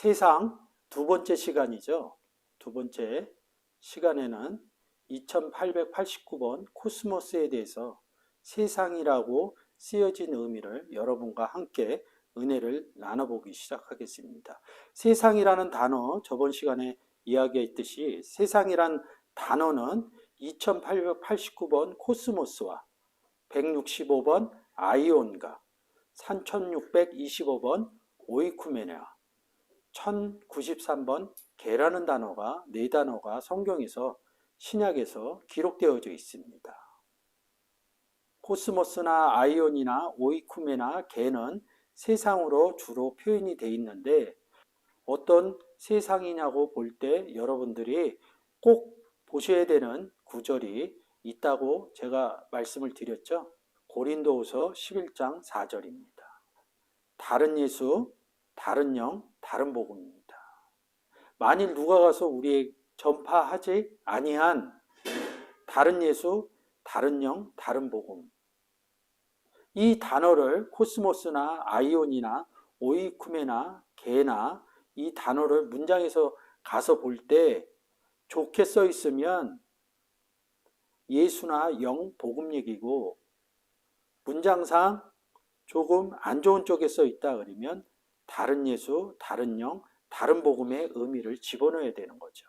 세상 두 번째 시간이죠. 두 번째 시간에는 2889번 코스모스에 대해서 세상이라고 쓰여진 의미를 여러분과 함께 은혜를 나눠보기 시작하겠습니다. 세상이라는 단어 저번 시간에 이야기했듯이 세상이란 단어는 2889번 코스모스와 165번 아이온과 3625번 오이쿠메네와 1093번 개라는 단어가 네 단어가 성경에서 신약에서 기록되어져 있습니다. 코스모스나 아이온이나 오이쿠메나 개는 세상으로 주로 표현이 되어 있는데 어떤 세상이냐고 볼 때 여러분들이 꼭 보셔야 되는 구절이 있다고 제가 말씀을 드렸죠. 고린도후서 11장 4절입니다. 다른 예수, 다른 영, 다른 복음입니다. 만일 누가 가서 우리의 전파하지 아니한 다른 예수, 다른 영, 다른 복음. 이 단어를 코스모스나 아이온이나 오이쿠메나 개나 이 단어를 문장에서 가서 볼 때 좋게 써 있으면 예수나 영 복음 얘기고 문장상 조금 안 좋은 쪽에 써 있다 그러면 다른 예수, 다른 영, 다른 복음의 의미를 집어넣어야 되는 거죠.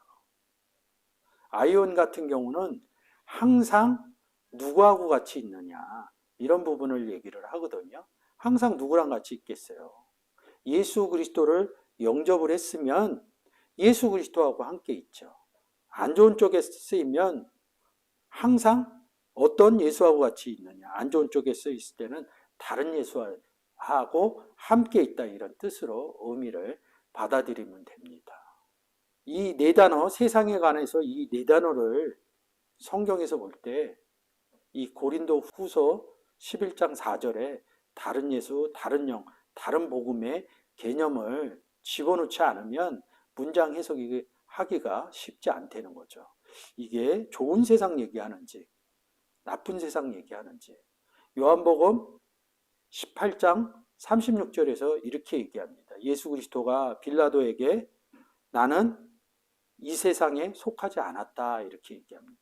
아이온 같은 경우는 항상 누구하고 같이 있느냐 이런 부분을 얘기를 하거든요. 항상 누구랑 같이 있겠어요. 예수 그리스도를 영접을 했으면 예수 그리스도하고 함께 있죠. 안 좋은 쪽에 쓰이면 항상 어떤 예수하고 같이 있느냐. 안 좋은 쪽에 쓰 있을 때는 다른 예수 하고 함께 있다 이런 뜻으로 의미를 받아들이면 됩니다. 이 네 단어, 세상에 관해서 이 네 단어를 성경에서 볼 때 이 고린도 후서 11장 4절에 다른 예수, 다른 영, 다른 복음의 개념을 집어넣지 않으면 문장 해석이 하기가 쉽지 않다는 거죠. 이게 좋은 세상 얘기하는지, 나쁜 세상 얘기하는지. 요한복음 18장 36절에서 이렇게 얘기합니다. 예수 그리스도가 빌라도에게 나는 이 세상에 속하지 않았다. 이렇게 얘기합니다.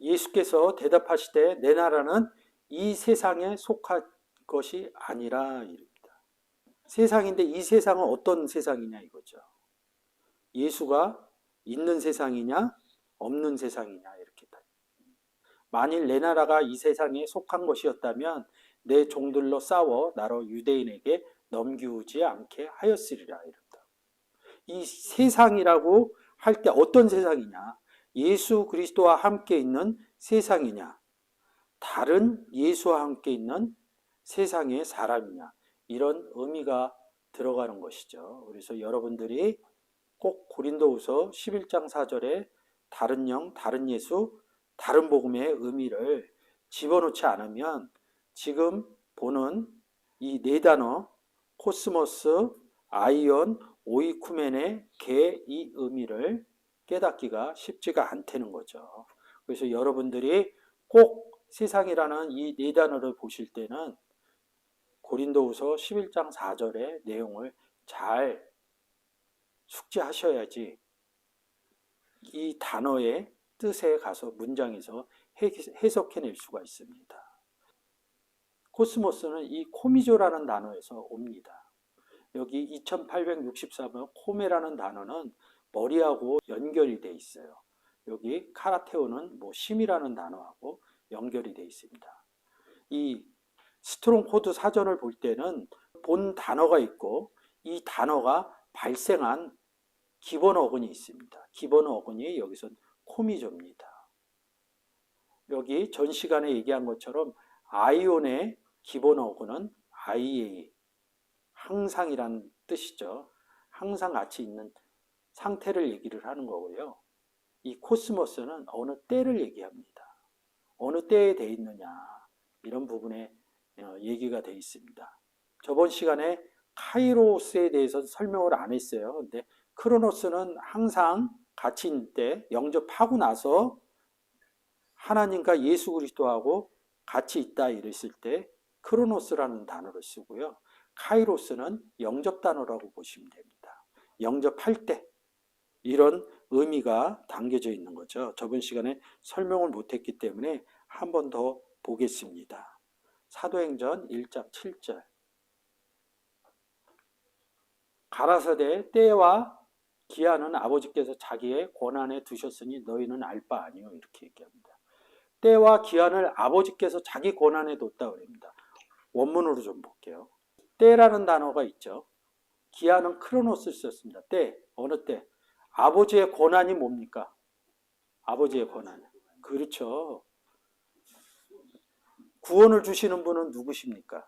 예수께서 대답하시되 내 나라는 이 세상에 속한 것이 아니라 이릅니다. 세상인데 이 세상은 어떤 세상이냐 이거죠. 예수가 있는 세상이냐 없는 세상이냐 이렇게 만일 내 나라가 이 세상에 속한 것이었다면 내 종들로 싸워 나로 유대인에게 넘기우지 않게 하였으리라 이런다. 이 세상이라고 할 때 어떤 세상이냐? 예수 그리스도와 함께 있는 세상이냐? 다른 예수와 함께 있는 세상의 사람이냐? 이런 의미가 들어가는 것이죠. 그래서 여러분들이 꼭 고린도후서 11장 4절에 다른 영, 다른 예수, 다른 복음의 의미를 집어넣지 않으면 지금 보는 이 네 단어 코스모스, 아이온, 오이쿠멘의 개 이 의미를 깨닫기가 쉽지가 않다는 거죠. 그래서 여러분들이 꼭 세상이라는 이 네 단어를 보실 때는 고린도후서 11장 4절의 내용을 잘 숙지하셔야지 이 단어의 뜻에 가서 문장에서 해석해낼 수가 있습니다. 코스모스는 이 코미조라는 단어에서 옵니다. 여기 2864번 코메라는 단어는 머리하고 연결이 돼 있어요. 여기 카라테오는 뭐 심이라는 단어하고 연결이 돼 있습니다. 이 스트롱 코드 사전을 볼 때는 본 단어가 있고 이 단어가 발생한 기본 어근이 있습니다. 기본 어근이 여기서 코미조입니다. 여기 전 시간에 얘기한 것처럼 아이온의 기본 어구는 IA, 항상이란 뜻이죠. 항상 같이 있는 상태를 얘기를 하는 거고요. 이 코스모스는 어느 때를 얘기합니다. 어느 때에 돼 있느냐 이런 부분에 어, 얘기가 돼 있습니다. 저번 시간에 카이로스에 대해서 설명을 안 했어요. 근데 크로노스는 항상 같이 있는 때 영접하고 나서 하나님과 예수 그리스도하고 같이 있다 이랬을 때 크로노스라는 단어를 쓰고요. 카이로스는 영접 단어라고 보시면 됩니다. 영접할 때 이런 의미가 담겨져 있는 거죠. 저번 시간에 설명을 못했기 때문에 한 번 더 보겠습니다. 사도행전 1장 7절 가라사대 때와 기한은 아버지께서 자기의 권한에 두셨으니 너희는 알 바 아니요 이렇게 얘기합니다. 때와 기한을 아버지께서 자기 권한에 뒀다 그럽니다. 원문으로 좀 볼게요. 때라는 단어가 있죠. 기한은 크로노스 썼습니다. 때 어느 때 아버지의 권한이 뭡니까? 아버지의 권한. 그렇죠. 구원을 주시는 분은 누구십니까?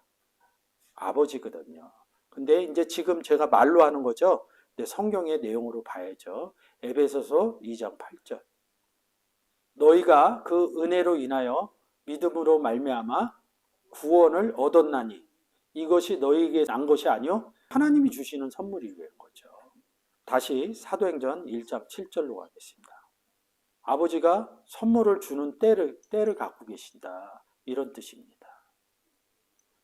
아버지거든요. 근데 이제 지금 제가 말로 하는 거죠. 근데 성경의 내용으로 봐야죠. 에베소서 2장 8절. 너희가 그 은혜로 인하여 믿음으로 말미암아 구원을 얻었나니 이것이 너희에게 난 것이 아니요 하나님이 주시는 선물이 된 거죠. 다시 사도행전 1장 7절로 가겠습니다. 아버지가 선물을 주는 때를 때를 갖고 계신다. 이런 뜻입니다.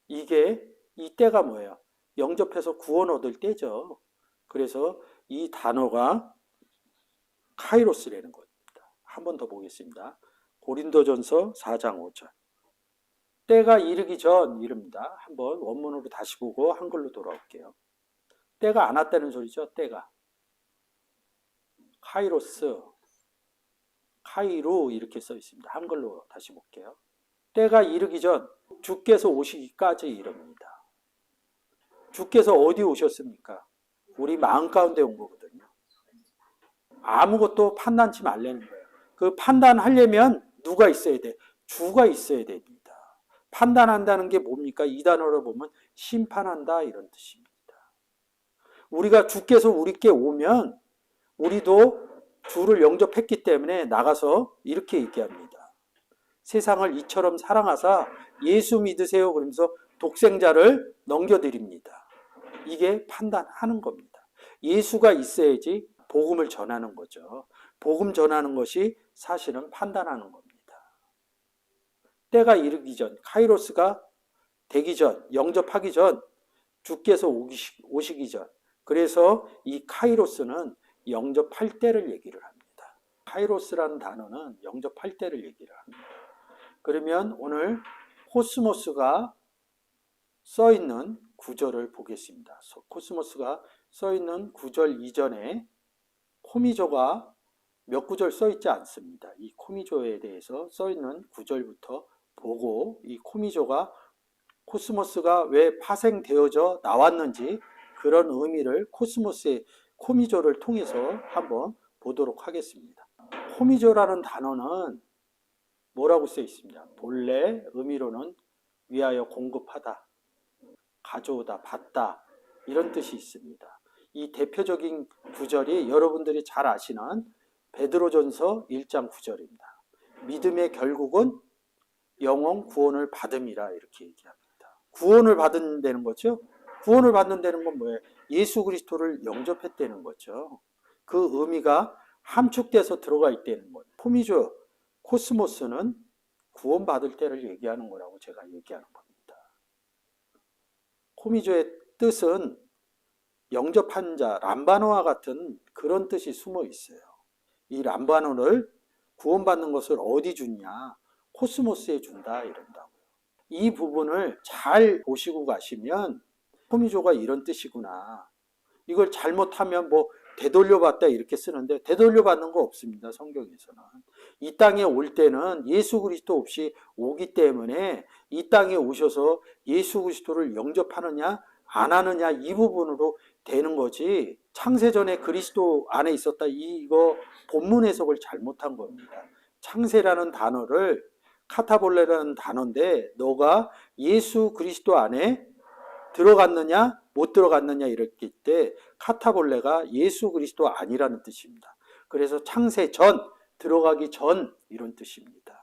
이게 이 때가 뭐예요? 영접해서 구원 얻을 때죠. 그래서 이 단어가 카이로스라는 겁니다. 한 번 더 보겠습니다. 고린도전서 4장 5절. 때가 이르기 전 이릅니다. 한번 원문으로 다시 보고 한글로 돌아올게요. 때가 안 왔다는 소리죠. 때가. 카이로스, 카이로 이렇게 써 있습니다. 한글로 다시 볼게요. 때가 이르기 전 주께서 오시기까지 이릅니다. 주께서 어디 오셨습니까? 우리 마음 가운데 온 거거든요. 아무것도 판단치 말라는 거예요. 그 판단하려면 누가 있어야 돼? 주가 있어야 됩니다. 판단한다는 게 뭡니까? 이 단어로 보면 심판한다 이런 뜻입니다. 우리가 주께서 우리께 오면 우리도 주를 영접했기 때문에 나가서 이렇게 얘기합니다. 세상을 이처럼 사랑하사 예수 믿으세요 그러면서 독생자를 넘겨드립니다. 이게 판단하는 겁니다. 예수가 있어야지 복음을 전하는 거죠. 복음 전하는 것이 사실은 판단하는 겁니다. 때가 이르기 전, 카이로스가 되기 전, 영접하기 전, 주께서 오시기 전. 그래서 이 카이로스는 영접할 때를 얘기를 합니다. 카이로스라는 단어는 영접할 때를 얘기를 합니다. 그러면 오늘 코스모스가 써 있는 구절을 보겠습니다. 코스모스가 써 있는 구절 이전에 코미조가 몇 구절 써 있지 않습니다. 이 코미조에 대해서 써 있는 구절부터 보고 이 코미조가 코스모스가 왜 파생되어져 나왔는지 그런 의미를 코스모스의 코미조를 통해서 한번 보도록 하겠습니다. 코미조라는 단어는 뭐라고 쓰여 있습니다. 본래 의미로는 위하여 공급하다, 가져오다, 받다 이런 뜻이 있습니다. 이 대표적인 구절이 여러분들이 잘 아시는 베드로전서 1장 9절입니다. 믿음의 결국은 영원 구원을 받음이라 이렇게 얘기합니다. 구원을 받는다는 거죠. 구원을 받는다는 건 뭐예요? 예수 그리스도를 영접했다는 거죠. 그 의미가 함축돼서 들어가 있다는 거예요. 포미조 코스모스는 구원받을 때를 얘기하는 거라고 제가 얘기하는 겁니다. 코미조의 뜻은 영접한 자, 람바노와 같은 그런 뜻이 숨어 있어요. 이 람바노를 구원받는 것을 어디 주냐? 코스모스에 준다 이런다고요. 이 부분을 잘 보시고 가시면 호미조가 이런 뜻이구나. 이걸 잘못하면 뭐 되돌려받다 이렇게 쓰는데 되돌려받는 거 없습니다. 성경에서는. 이 땅에 올 때는 예수 그리스도 없이 오기 때문에 이 땅에 오셔서 예수 그리스도를 영접하느냐 안 하느냐 이 부분으로 되는 거지 창세전에 그리스도 안에 있었다 이거 본문 해석을 잘못한 겁니다. 창세라는 단어를 카타볼레라는 단어인데 너가 예수 그리스도 안에 들어갔느냐 못 들어갔느냐 이랬을 때 카타볼레가 예수 그리스도 아니라는 뜻입니다. 그래서 창세 전 들어가기 전 이런 뜻입니다.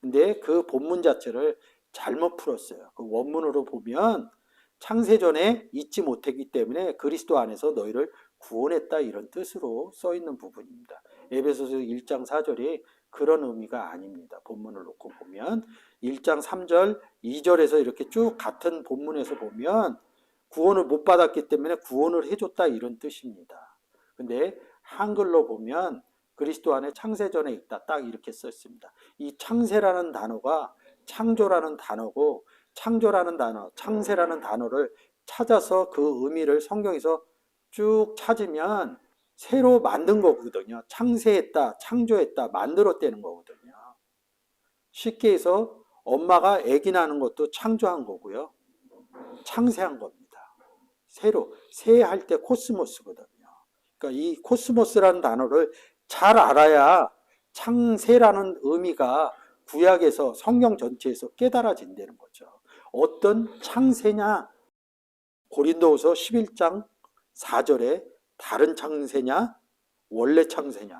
근데 그 본문 자체를 잘못 풀었어요. 그 원문으로 보면 창세 전에 잊지 못했기 때문에 그리스도 안에서 너희를 구원했다 이런 뜻으로 써 있는 부분입니다. 에베소서 1장 4절이 그런 의미가 아닙니다. 본문을 놓고 보면 1장 3절, 2절에서 이렇게 쭉 같은 본문에서 보면 구원을 못 받았기 때문에 구원을 해줬다 이런 뜻입니다. 근데 한글로 보면 그리스도 안에 창세전에 있다 딱 이렇게 써 있습니다. 이 창세라는 단어가 창조라는 단어고 창조라는 단어, 창세라는 단어를 찾아서 그 의미를 성경에서 쭉 찾으면 새로 만든 거거든요. 창세했다, 창조했다, 만들었다는 거거든요. 쉽게 해서 엄마가 아기 낳는 것도 창조한 거고요. 창세한 겁니다. 새로, 새할 때 코스모스거든요. 그러니까 이 코스모스라는 단어를 잘 알아야 창세라는 의미가 구약에서 성경 전체에서 깨달아진다는 거죠. 어떤 창세냐? 고린도후서 11장 4절에 다른 창세냐? 원래 창세냐?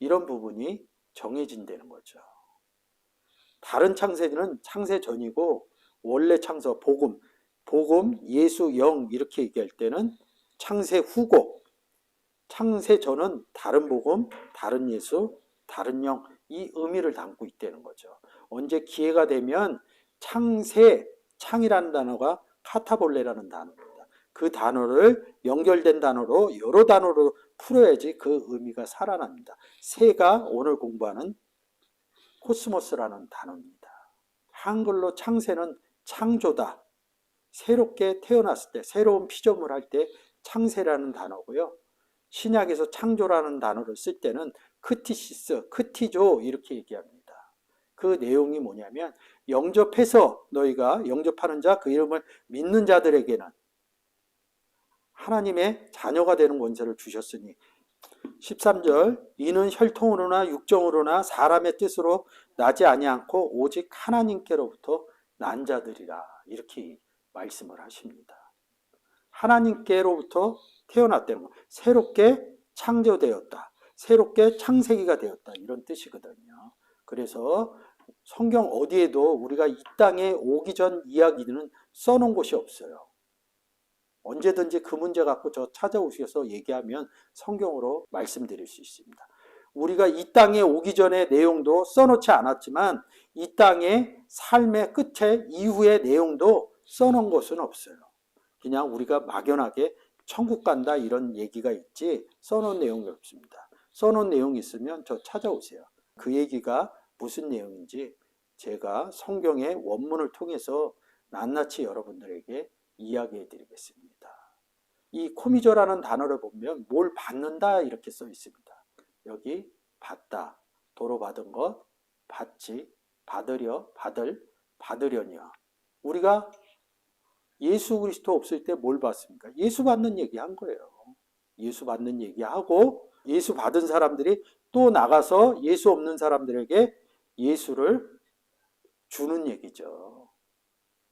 이런 부분이 정해진다는 거죠. 다른 창세는 창세 전이고 원래 창서 복음, 복음, 예수, 영 이렇게 얘기할 때는 창세 후고 창세 전은 다른 복음, 다른 예수, 다른 영 이 의미를 담고 있다는 거죠. 언제 기회가 되면 창세, 창이라는 단어가 카타볼레라는 단어입니다. 그 단어를 연결된 단어로 여러 단어로 풀어야지 그 의미가 살아납니다. 새가 오늘 공부하는 코스모스라는 단어입니다. 한글로 창세는 창조다. 새롭게 태어났을 때, 새로운 피조물 할 때 창세라는 단어고요. 신약에서 창조라는 단어를 쓸 때는 크티시스, 크티조 이렇게 얘기합니다. 그 내용이 뭐냐면 영접해서 너희가 영접하는 자 그 이름을 믿는 자들에게는 하나님의 자녀가 되는 권세를 주셨으니 13절 이는 혈통으로나 육정으로나 사람의 뜻으로 나지 아니않고 오직 하나님께로부터 난 자들이라 이렇게 말씀을 하십니다. 하나님께로부터 태어났다는 거. 새롭게 창조되었다. 새롭게 창세기가 되었다. 이런 뜻이거든요. 그래서 성경 어디에도 우리가 이 땅에 오기 전 이야기는 써놓은 곳이 없어요. 언제든지 그 문제 갖고 저 찾아오셔서 얘기하면 성경으로 말씀드릴 수 있습니다. 우리가 이 땅에 오기 전의 내용도 써놓지 않았지만 이 땅의 삶의 끝에 이후의 내용도 써놓은 것은 없어요. 그냥 우리가 막연하게 천국 간다 이런 얘기가 있지 써놓은 내용이 없습니다. 써놓은 내용이 있으면 저 찾아오세요. 그 얘기가 무슨 내용인지 제가 성경의 원문을 통해서 낱낱이 여러분들에게 이야기해 드리겠습니다. 이 코미조라는 단어를 보면 뭘 받는다 이렇게 써 있습니다. 여기 받다, 도로 받은 것, 받지, 받으려, 받을, 받으려니와 우리가 예수 그리스도 없을 때 뭘 받습니까? 예수 받는 얘기 한 거예요. 예수 받는 얘기하고 예수 받은 사람들이 또 나가서 예수 없는 사람들에게 예수를 주는 얘기죠.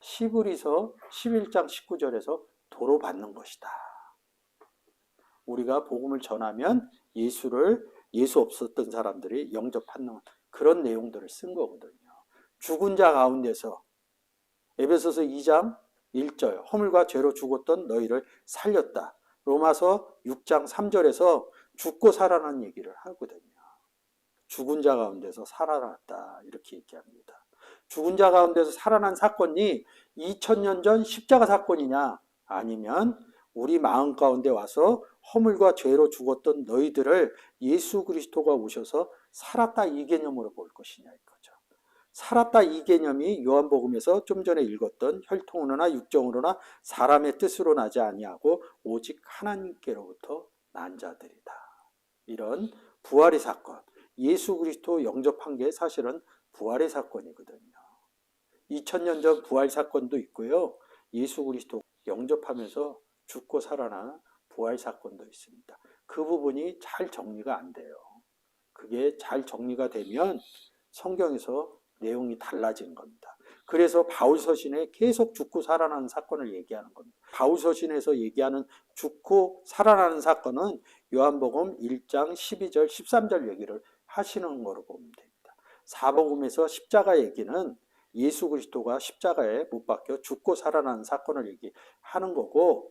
시브리서 11장 19절에서 도로 받는 것이다. 우리가 복음을 전하면 예수를 예수 없었던 사람들이 영접하는 그런 내용들을 쓴 거거든요. 죽은 자 가운데서 에베소서 2장 1절 허물과 죄로 죽었던 너희를 살렸다. 로마서 6장 3절에서 죽고 살아난 얘기를 하거든요. 죽은 자 가운데서 살아났다. 이렇게 얘기합니다. 죽은 자 가운데서 살아난 사건이 2000년 전 십자가 사건이냐? 아니면 우리 마음 가운데 와서 허물과 죄로 죽었던 너희들을 예수 그리스도가 오셔서 살았다 이 개념으로 볼 것이냐 이거죠. 살았다 이 개념이 요한복음에서 좀 전에 읽었던 혈통으로나 육정으로나 사람의 뜻으로 나지 아니하고 오직 하나님께로부터 난 자들이다. 이런 부활의 사건, 예수 그리스도 영접한 게 사실은 부활의 사건이거든요. 2000년 전 부활 사건도 있고요. 예수 그리스도 영접하면서 죽고 살아나 부활 사건도 있습니다. 그 부분이 잘 정리가 안 돼요. 그게 잘 정리가 되면 성경에서 내용이 달라지는 겁니다. 그래서 바울 서신에 계속 죽고 살아나는 사건을 얘기하는 겁니다. 바울 서신에서 얘기하는 죽고 살아나는 사건은 요한복음 1장 12절 13절 얘기를 하시는 거로 보면 됩니다. 사복음에서 십자가 얘기는 예수 그리스도가 십자가에 못 박혀 죽고 살아나는 사건을 얘기하는 거고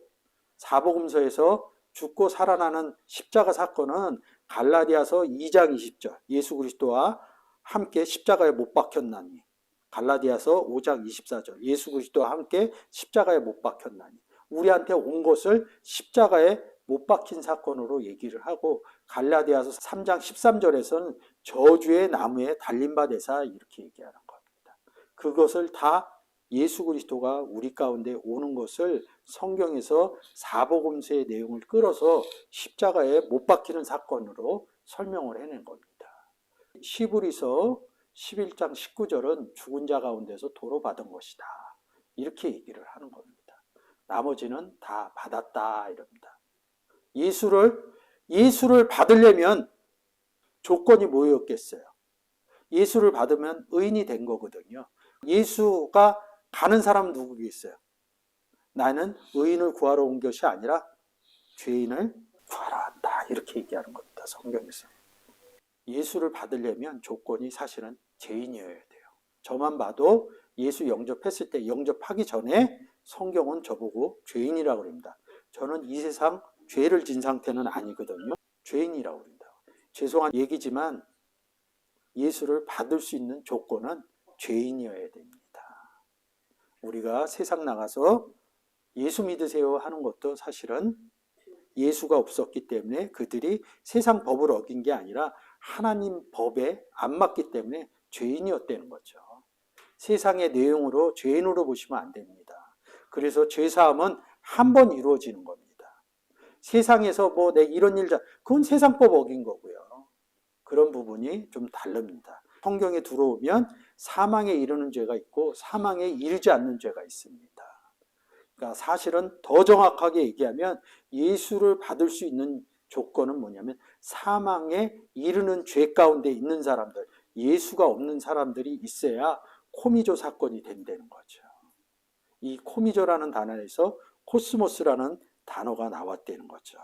사복음서에서 죽고 살아나는 십자가 사건은 갈라디아서 2장 20절 예수 그리스도와 함께 십자가에 못 박혔나니 갈라디아서 5장 24절 예수 그리스도와 함께 십자가에 못 박혔나니 우리한테 온 것을 십자가에 못 박힌 사건으로 얘기를 하고 갈라디아서 3장 13절에서는 저주의 나무에 달린 바 되사 이렇게 얘기하는 겁니다. 그것을 다 예수 그리스도가 우리 가운데 오는 것을 성경에서 사복음서의 내용을 끌어서 십자가에 못 박히는 사건으로 설명을 해낸 겁니다. 시브리서 11장 19절은 죽은 자 가운데서 도로 받은 것이다. 이렇게 얘기를 하는 겁니다. 나머지는 다 받았다 이럽니다. 예수를 예수를 받으려면 조건이 뭐였겠어요? 예수를 받으면 의인이 된 거거든요. 예수가 가는 사람 누구겠어요? 나는 의인을 구하러 온 것이 아니라 죄인을 구하러 왔다. 이렇게 얘기하는 겁니다. 성경에서. 예수를 받으려면 조건이 사실은 죄인이어야 돼요. 저만 봐도 예수 영접했을 때 영접하기 전에 성경은 저보고 죄인이라고 그럽니다. 저는 이 세상 죄를 진 상태는 아니거든요. 죄인이라고 그럽니다. 죄송한 얘기지만 예수를 받을 수 있는 조건은 죄인이어야 됩니다. 우리가 세상 나가서 예수 믿으세요 하는 것도 사실은 예수가 없었기 때문에 그들이 세상 법을 어긴 게 아니라 하나님 법에 안 맞기 때문에 죄인이었다는 거죠. 세상의 내용으로 죄인으로 보시면 안 됩니다. 그래서 죄사함은 한 번 이루어지는 겁니다. 세상에서 뭐 내 이런 일, 그건 세상법 어긴 거고요. 그런 부분이 좀 다릅니다. 성경에 들어오면 사망에 이르는 죄가 있고 사망에 이르지 않는 죄가 있습니다. 그러니까 사실은 더 정확하게 얘기하면 예수를 받을 수 있는 조건은 뭐냐면 사망에 이르는 죄 가운데 있는 사람들, 예수가 없는 사람들이 있어야 코미조 사건이 된다는 거죠. 이 코미조라는 단어에서 코스모스라는 단어가 나왔다는 거죠.